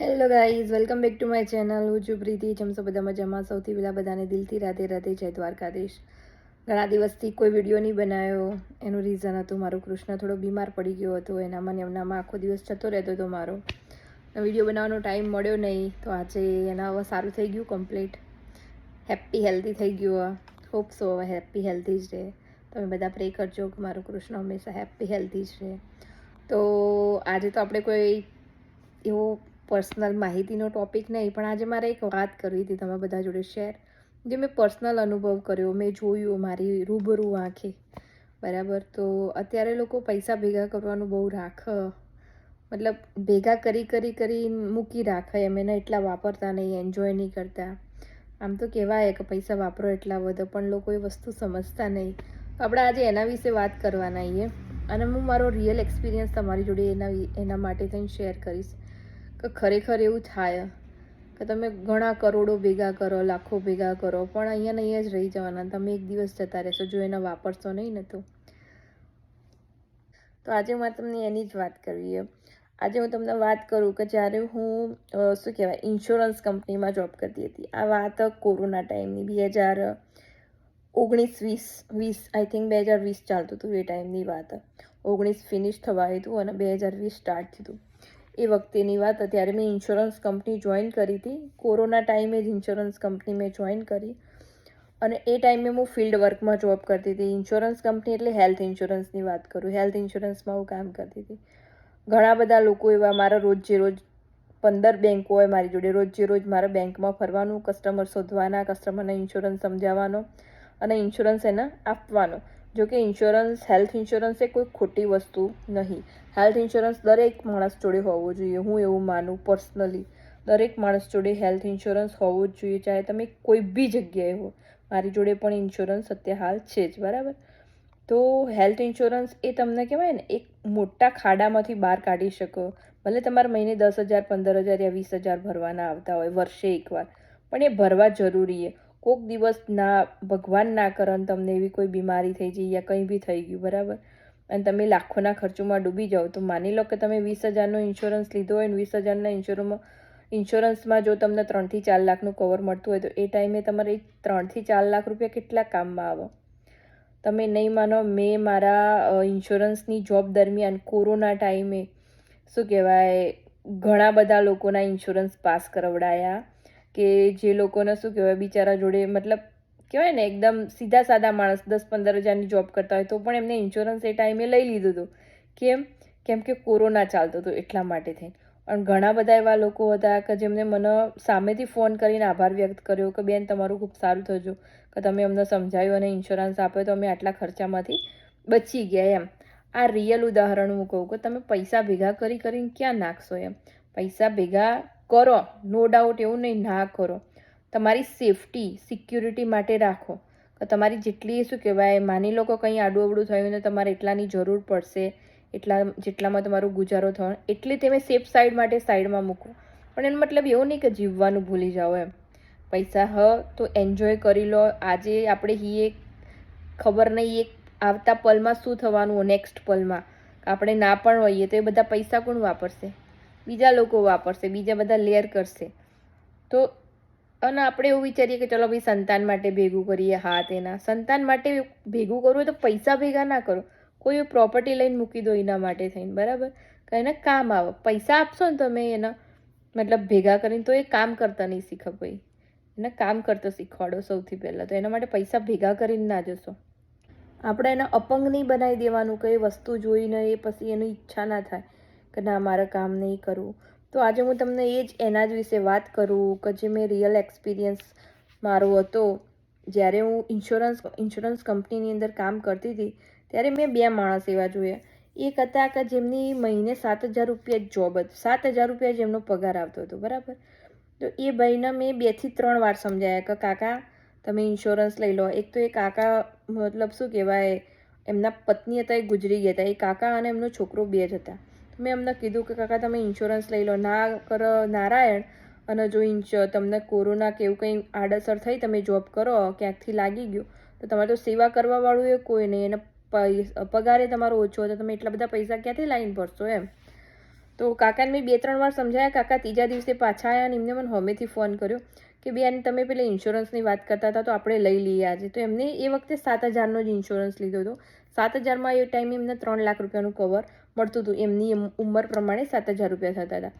Hello guys welcome back to my channel હું છું પ્રીતિ. જમશો બધા મજામાં? સૌથી પહેલાં બધાને દિલથી રાતે રાતે જય દ્વારકાધીશ. ઘણા દિવસથી કોઈ વીડિયો નહીં બનાવ્યો એનું રીઝન હતું મારો કૃષ્ણ થોડો બીમાર પડી ગયો હતો. એનામાં ને એમનામાં આખો દિવસ જતો રહેતો હતો મારો. વીડિયો બનાવવાનો ટાઈમ મળ્યો નહીં. તો આજે એના હવે સારું થઈ ગયું કમ્પ્લીટ હેપી હેલ્ધી થઈ ગયું હોપ સો હવે હેપી હેલ્ધી જ રહે. તમે બધા પ્રે કરજો કે મારો કૃષ્ણ હંમેશા હેપી હેલ્ધી જ રહે. તો આજે તો આપણે કોઈ એવો પર્સનલ માહિતીનો ટોપિક નહીં, પણ આજે મારે એક વાત કરવી હતી તમે બધા જોડે શેર જે મેં પર્સનલ અનુભવ કર્યો, મેં જોયું મારી રૂબરૂ આંખે. બરાબર? તો અત્યારે લોકો પૈસા ભેગા કરવાનું બહુ રાખ, મતલબ ભેગા કરી કરી કરી મૂકી રાખે, એમ એને એટલા વાપરતા નહીં એન્જોય નહીં કરતા. આમ તો કહેવાય કે પૈસા વાપરો એટલા વધો, પણ લોકો એ વસ્તુ સમજતા નહીં. આપણે આજે એના વિશે વાત કરવાના છીએ. અને હું મારો રિયલ એક્સપિરિયન્સ તમારી જોડે એના એના માટે થઈને શેર કરીશ. કે ખરેખર એવું થાય કે તમે ઘણા કરોડો ભેગા કરો, લાખો ભેગા કરો, પણ અહીંયા ને અહીંયા જ રહી જવાના તમે એક દિવસ જતા રહેશો, જો એને વાપરશો નહીં ને તો. તો આજે મારે તમને એની જ વાત કરવી છે. આજે હું તમને વાત કરું કે જ્યારે હું શું કહેવાય ઇન્સ્યોરન્સ કંપનીમાં જોબ કરતી હતી. આ વાત કોરોના ટાઈમની બે હજાર ઓગણીસ વીસ વીસ આઈ થિંક બે હજાર વીસ ચાલતું હતું એ ટાઈમની વાત. ઓગણીસ ફિનિશ થવા હતું અને બે હજાર વીસ સ્ટાર્ટ થયું એ વખતેની વાત ત્યારે મેં ઇન્સ્યોરન્સ કંપની જોઈન કરી હતી. કોરોના ટાઈમે જ ઇન્સ્યોરન્સ કંપની મેં જોઈન કરી. અને એ ટાઈમે હું ફિલ્ડ વર્કમાં જોબ કરતી હતી. ઇન્સ્યોરન્સ કંપની એટલે હેલ્થ ઇન્સ્યોરન્સની વાત કરું. હેલ્થ ઇન્સ્યોરન્સમાં હું કામ કરતી હતી. ઘણા બધા લોકો એવા મારા રોજે રોજ પંદર બેંકો હોય મારી જોડે. રોજે રોજ મારા બેંકમાં ફરવાનું કસ્ટમર શોધવાના કસ્ટમરને ઇન્સ્યોરન્સ સમજાવવાનો અને ઇન્સ્યોરન્સ એને આપવાનો. જો કે ઇન્સ્યોરન્સ હેલ્થ ઇન્સ્યોરન્સ એ કોઈ ખોટી વસ્તુ નહીં. હેલ્થ ઇન્સ્યોરન્સ દરેક માણસ જોડે હોવો જોઈએ. હું એવું માનું પર્સનલી દરેક માણસ જોડે હેલ્થ ઇન્સ્યોરન્સ હોવો જ જોઈએ, ચાહે તમે કોઈ બી જગ્યાએ હો. મારી જોડે પણ ઇન્સ્યોરન્સ અત્યારે હાલ છે જ, બરાબર? તો હેલ્થ ઇન્સ્યોરન્સ એ તમને કહેવાય ને, એક મોટા ખાડામાંથી બહાર કાઢી શકો. ભલે તમારે મહિને દસ હજાર, પંદર હજાર યા વીસ હજાર ભરવાના આવતા હોય, વર્ષે એકવાર. પણ એ ભરવા જરૂરી છે. કોઈક દિવસ ના, ભગવાન ના કરન તમને એવી કોઈ બીમારી થઈ જાય યા કંઈ બી થઈ ગયું, બરાબર? અને તમે લાખોના ખર્ચોમાં ડૂબી જાઓ. તો માની લો કે તમે વીસ હજારનો ઇન્સ્યોરન્સ લીધો હોય અને વીસ હજારના ઇન્સ્યોરમાં ઇન્સ્યોરન્સમાં જો તમને ત્રણથી ચાર લાખનું કવર મળતું હોય તો એ ટાઈમે તમારે ત્રણથી ચાર લાખ રૂપિયા કેટલા કામમાં આવે? તમે નહીં માનો, મેં મારા ઇન્સ્યોરન્સની જોબ દરમિયાન કોરોના ટાઈમે, શું કહેવાય, ઘણા બધા લોકોના ઇન્સ્યોરન્સ પાસ કરાવડાયા. કે જે લોકોને શું કહેવાય, બિચારા જોડે મતલબ કહેવાય ને, એકદમ સીધા સાદા માણસ દસ પંદર હજારની જોબ કરતા હોય તો પણ એમને ઇન્સ્યોરન્સ એ ટાઈમે લઈ લીધું હતું. કેમ? કેમ કે કોરોના ચાલતો હતો એટલા માટે થઈને. અને ઘણા બધા એવા લોકો હતા કે જેમને મને સામેથી ફોન કરીને આભાર વ્યક્ત કર્યો કે, બેન, તમારું ખૂબ સારું થજો કે તમે અમને સમજાયું અને ઇન્સ્યોરન્સ આપ્યો તો અમે આટલા ખર્ચામાંથી બચી ગયા. એમ. આ રિયલ ઉદાહરણ હું કહું કે, તમે પૈસા ભેગા કરી કરીને ક્યાં નાખશો? એમ. પૈસા ભેગા કરો. નો ડાઉટ એવું નહીં, ના કરો. તમારી સેફટી સિક્યુરિટી માટે રાખો. તમારી જેટલી શું કહેવાય, માની લો કે કંઈ આડું અવડું થયું ને તમારે એટલાની જરૂર પડશે, એટલા, જેટલામાં તમારો ગુજારો થવાનો, એટલી તમે સેફ સાઈડ માટે સાઈડમાં મૂકો. પણ એનો મતલબ એવો નહીં કે જીવવાનું ભૂલી જાઓ એમ. પૈસા હ, તો એન્જોય કરી લો. આજે આપણે હીએ, ખબર નહીં એક આવતા પલમાં શું થવાનું નેક્સ્ટ પલમાં. આપણે ના પણ હોઈએ તો એ બધા પૈસા કોણ વાપરશે? બીજા લોકો વાપરશે, બીજા બધા લેર કરશે. તો, અને આપણે એવું વિચારીએ કે ચલો ભાઈ સંતાન માટે ભેગું કરીએ હા તેના સંતાન માટે ભેગું કરવું હોય તો પૈસા ભેગા ના કરો. કોઈ પ્રોપર્ટી લઈને મૂકી દો એના માટે થઈને, બરાબર? કે એને કામ આવે. પૈસા આપશો ને તમે એના, મતલબ ભેગા કરીને તો એ કામ કરતા નહીં શીખે ભાઈ એને કામ કરતા શીખવાડો સૌથી પહેલાં. તો એના માટે પૈસા ભેગા કરીને ના જશો. આપણે એને અપંગ નહીં બનાવી દેવાનું કે વસ્તુ જોઈને એ પછી એની ઈચ્છા ના થાય. કે ના, મારે કામ નહીં કરવું તો આજે હું તમને એ જ એના જ વિશે વાત કરું કે જે મેં રિયલ એક્સપિરિયન્સ મારો હતો. જ્યારે હું ઇન્સ્યોરન્સ ઇન્સ્યોરન્સ કંપનીની અંદર કામ કરતી હતી, ત્યારે મેં બે માણસ એવા જોયા. એક હતા કે જેમની મહિને સાત હજાર રૂપિયા જોબ હતી. સાત હજાર રૂપિયા જ એમનો પગાર આવતો હતો, બરાબર? તો એ ભાઈને મેં બેથી ત્રણ વાર સમજાયા કે કાકા, તમે ઇન્સ્યોરન્સ લઈ લો. એક તો એ કાકા, મતલબ શું કહેવાય, એમના પત્ની હતા, એ ગુજરી ગયા હતા. એ કાકા અને એમનો છોકરો બે જ હતા. મેં એમને કીધું કે, કાકા, તમે ઇન્સ્યોરન્સ લઈ લો. ના, કર, નારાયણ, અને જો ઇન્સ તમને કોરોના કે એવું કંઈ આડઅસર થઈ, તમે જોબ કરો, ક્યાંકથી લાગી ગયું, તો તમારે તો સેવા કરવાવાળું એ કોઈ નહીં, એને પગારે તમારો ઓછો હતો તમે એટલા બધા પૈસા ક્યાંથી લાઈન ભરશો એમ? તો કાકાને મેં બે ત્રણ વાર સમજાયા. કાકા ત્રીજા દિવસે પાછા આવ્યા અને એમને મને હમેથી ફોન કર્યો કે, બેન, તમે પેલા ઇન્સ્યોરન્સની વાત કરતા હતા, તો આપણે લઈ લઈએ આજે. તો એમને એ વખતે સાત હજારનો જ ઇન્સ્યોરન્સ લીધો હતો. સાત હજારમાં એ ટાઈમે એમને ત્રણ લાખ રૂપિયાનું કવર મળતું હતું. એમની ઉંમર પ્રમાણે સાત હજાર રૂપિયા થતા હતા.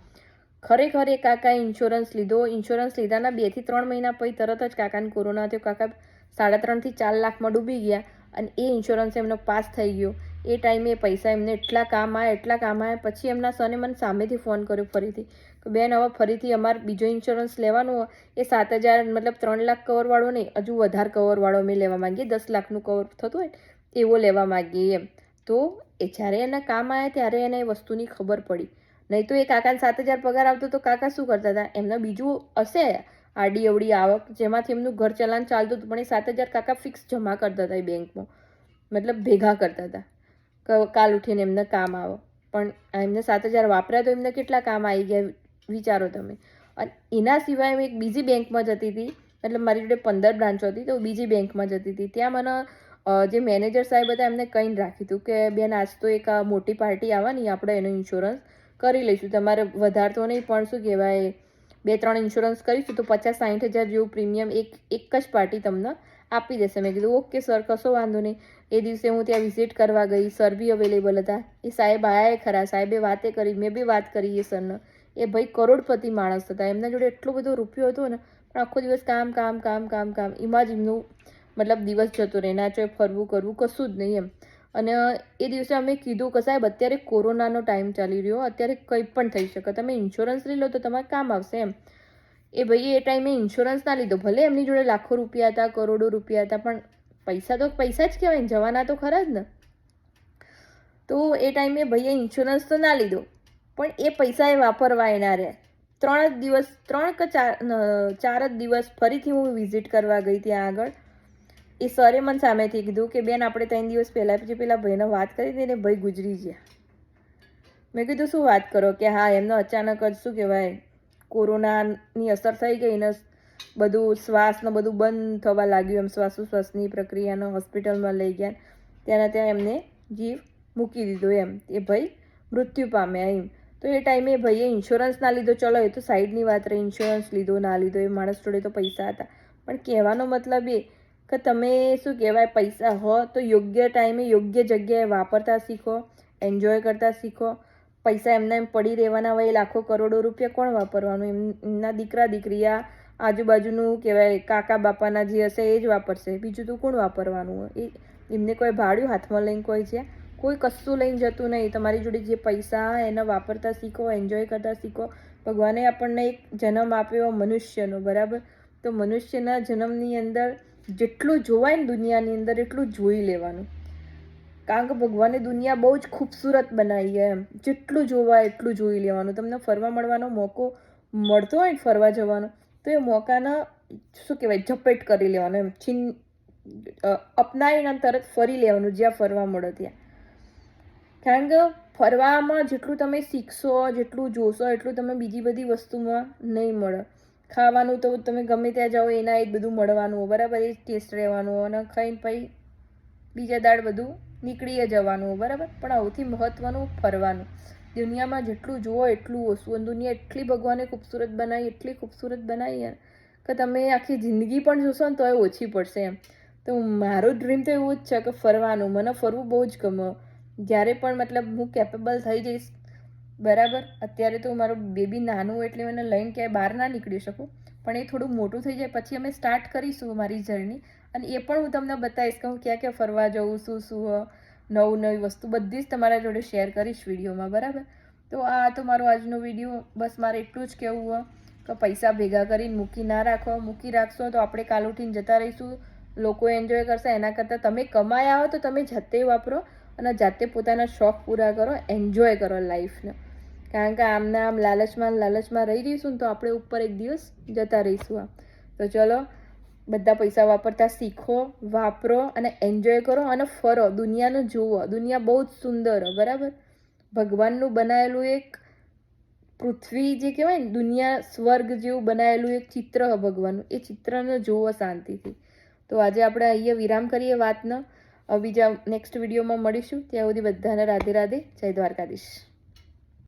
ખરેખર એ કાકાએ ઇન્સ્યોરન્સ લીધો. ઇન્સ્યોરન્સ લીધાના બેથી ત્રણ મહિના પછી તરત જ કાકાને કોરોના થયો. કાકા સાડા ત્રણથી ચાર લાખમાં ડૂબી ગયા અને એ ઇન્સ્યોરન્સ એમનો પાસ થઈ ગયો. એ ટાઈમે એ પૈસા એમને એટલા કામ આવ્યા એટલા કામ આવ્યા પછી એમના સને મને સામેથી ફોન કર્યો ફરીથી કે, બેન, હવે ફરીથી અમારે બીજો ઇન્સ્યોરન્સ લેવાનો એ સાત હજાર મતલબ ત્રણ લાખ કવરવાળો નહીં, હજુ વધારે કવરવાળો અમે લેવા માંગીએ. દસ લાખનું કવર થતું હોય એવો લેવા માંગીએ. એમ. તો એ જ્યારે એના કામ આવ્યા ત્યારે એને એ વસ્તુની ખબર પડી. નહીં તો એ કાકાને સાત હજાર પગાર આવતો તો કાકા શું કરતા હતા? એમના બીજું હશે આડી અવડી આવક, જેમાંથી એમનું ઘર ચલાન ચાલતું હતું, પણ એ સાત હજાર કાકા ફિક્સ જમા કરતા હતા એ બેંકમાં. મતલબ ભેગા કરતા હતા. કાલ ઉઠીને એમને કામ આવે. પણ એમને સાત હજાર વાપર્યા તો એમને કેટલા કામ આવી ગયા વિચારો તમે. અને એના સિવાય હું એક બીજી બેંકમાં જતી હતી. મતલબ મારી જોડે પંદર બ્રાન્ચો હતી તો બીજી બેંકમાં જતી હતી. ત્યાં મને જે મેનેજર સાહેબ હતા, એમને કહીને રાખ્યું હતું કે, બેન, આજ તો એક આ મોટી પાર્ટી આવવાની, આપણે એનો ઇન્સ્યોરન્સ કરી લઈશું. તમારે વધારે તો નહીં, પણ શું કહેવાય, બે, ત્રણ ઇન્સ્યોરન્સ કરીશું તો પચાસ સાઠ હજાર જેવું પ્રીમિયમ એક એક જ પાર્ટી તમને આપી દેશે. મેં કીધું, ઓકે, સર, કશો વાંધો નહીં. એ દિવસે હું ત્યાં વિઝિટ કરવા ગઈ, સર બી અવેલેબલ હતા. એ સાહેબ આયા ખરા, સાહેબે વાતે કરી, મેં બી વાત કરી એ સરને. એ ભાઈ કરોડપતિ માણસ હતા. એમના જોડે એટલો બધો રૂપિયો હતો ને, પણ આખો દિવસ કામ કામ કામ કામ કામ. એમાં જ એમનું મતલબ દિવસ જતો રહે, ના ચોય ફરવું, કરવું, કશું જ નહીં એમ. અને એ દિવસે અમે કીધું કે સાહેબ, અત્યારે કોરોનાનો ટાઈમ ચાલી રહ્યો, અત્યારે કંઈ પણ થઈ શકે. તમે ઇન્સ્યોરન્સ લઈ લો તો તમારે કામ આવશે એમ. એ ભાઈએ એ ટાઈમે ઇન્સ્યોરન્સ ના લીધો. ભલે એમની જોડે લાખો રૂપિયા હતા, કરોડો રૂપિયા હતા, પણ પૈસા તો, પૈસા જ કહેવાય જવાના તો ખરા જ ને. તો એ ટાઈમે ભાઈએ ઇન્સ્યોરન્સ તો ના લીધો. પણ એ પૈસા એ વાપરવા એના રહ્યા ત્રણ જ દિવસ, ત્રણ કે ચાર ચાર જ દિવસ ફરીથી હું વિઝિટ કરવા ગઈ ત્યાં આગળ. એ સરે મને સામેથી કીધું કે, બેન, આપણે ત્રણ દિવસ પહેલાં પછી પેલા ભાઈને વાત કરી હતી ને ભાઈ ગુજરી ગયા. મેં કીધું, શું વાત કરો? કે હા, એમને અચાનક જ શું કહેવાય, કોરોનાની અસર થઈ ગઈ ને બધું શ્વાસને બધું બંધ થવા લાગ્યું, એમ શ્વાસોશ્વાસની પ્રક્રિયાને હોસ્પિટલમાં લઈ ગયા. ત્યાંના ત્યાં એમને જીવ મૂકી દીધો એમ. એ ભાઈ મૃત્યુ પામ્યા એમ. તો એ ટાઈમે ભાઈએ ઇન્સ્યોરન્સ ના લીધો. ચલો, એ તો સાઈડની વાત રહી. ઇન્સ્યોરન્સ લીધો, ના લીધો, એ માણસ જોડે તો પૈસા હતા. પણ કહેવાનો મતલબ એ કે તમે શું કહેવાય, પૈસા હો, તો યોગ્ય ટાઈમે યોગ્ય જગ્યાએ વાપરતા શીખો એન્જોય કરતા શીખો. પૈસા એમના એમ પડી રહેવાના હોય લાખો કરોડો રૂપિયા કોણ વાપરવાનું? એમ, એમના દીકરા દીકરી આ આજુબાજુનું કહેવાય, કાકા, બાપાના જે હશે, એ જ વાપરશે. બીજું તો કોણ વાપરવાનું? એ, એમને કોઈ ભાડ્યું હાથમાં લઈને કોઈ છે? કોઈ કશું લઈને જતું નહીં. તમારી જોડે જે પૈસા એને વાપરતા શીખો એન્જોય કરતા શીખો. ભગવાને આપણને એક જન્મ આપ્યો મનુષ્યનો, બરાબર? તો મનુષ્યના જન્મની અંદર જેટલું જોવાય ને દુનિયાની અંદર, એટલું જોઈ લેવાનું. કારણ કે ભગવાને દુનિયા બહુ જ ખૂબસૂરત બનાવી એમ. જેટલું જોવાય, એટલું જોઈ લેવાનું. તમને ફરવા મળવાનો મોકો મળતો હોય ને ફરવા જવાનો, તો એ મોકાના, શું કહેવાય, ઝપેટ કરી લેવાનો એમ. છીન અપનાવીને તરત ફરી લેવાનું, જ્યાં ફરવા મળે ત્યાં. કારણ કે ફરવામાં જેટલું તમે શીખશો, જેટલું જોશો, એટલું તમે બીજી બધી વસ્તુમાં નહીં મળે. ખાવાનું તો તમે ગમે ત્યાં જાઓ, એના એ બધું મળવાનું બરાબર? એ જ ટેસ્ટ રહેવાનું અને ખાઈને પછી બીજા દાળ બધું નીકળી જવાનું બરાબર? પણ સૌથી મહત્ત્વનું ફરવાનું. દુનિયામાં જેટલું જુઓ, એટલું ઓછું. અને દુનિયા એટલી ભગવાને ખૂબસૂરત બનાવી, એટલી ખૂબસૂરત બનાવી કે તમે આખી જિંદગી પણ જોશો ને તો એ ઓછી પડશે એમ. તો મારું ડ્રીમ તો એવું જ છે કે ફરવાનું. મને ફરવું બહુ જ ગમે. જ્યારે પણ મતલબ હું કેપેબલ થઈ જઈશ બરાબર? અત્યારે તો મારું બેબી નાનું એટલે મને લઈને ક્યાંય બહાર ના નીકળી શકું. પણ એ થોડું મોટું થઈ જાય, પછી અમે સ્ટાર્ટ કરીશું મારી જર્ની અને એ પણ હું તમને બતાવીશ કે હું ક્યાં ક્યાં ફરવા જઉં શું શું નવું નવી વસ્તુ બધી જ તમારા જોડે શેર કરીશ વિડીયોમાં, બરાબર? તો આ તો મારો આજનો વીડિયો બસ મારે એટલું જ કહેવું કે પૈસા ભેગા કરીને મૂકી ના રાખો. મૂકી રાખશો તો આપણે કાલ ઉઠીને જતા રહીશું. લોકો એન્જોય કરશે. એના કરતાં તમે કમાયા હો તો તમે જાતે વાપરો અને જાતે પોતાના શોખ પૂરા કરો એન્જોય કરો લાઈફને કારણ કે આમને આમ લાલચમાં લાલચમાં રહી રહીશું ને તો આપણે ઉપર એક દિવસ જતા રહીશું આમ. તો ચલો, બધા પૈસા વાપરતા શીખો, વાપરો અને એન્જોય કરો અને ફરો. દુનિયાને જુઓ. દુનિયા બહુ જ સુંદર, બરાબર? ભગવાનનું બનાવેલું એક પૃથ્વી જે કહેવાય ને, દુનિયા સ્વર્ગ જેવું બનાવેલું એક ચિત્ર હ ભગવાનનું. એ ચિત્રને જુઓ શાંતિથી. તો આજે આપણે અહીંયા વિરામ કરીએ વાતનો. બીજા નેક્સ્ટ વિડીયોમાં મળીશું. ત્યાં સુધી બધાને રાધે રાધે. જય દ્વારકાધીશ.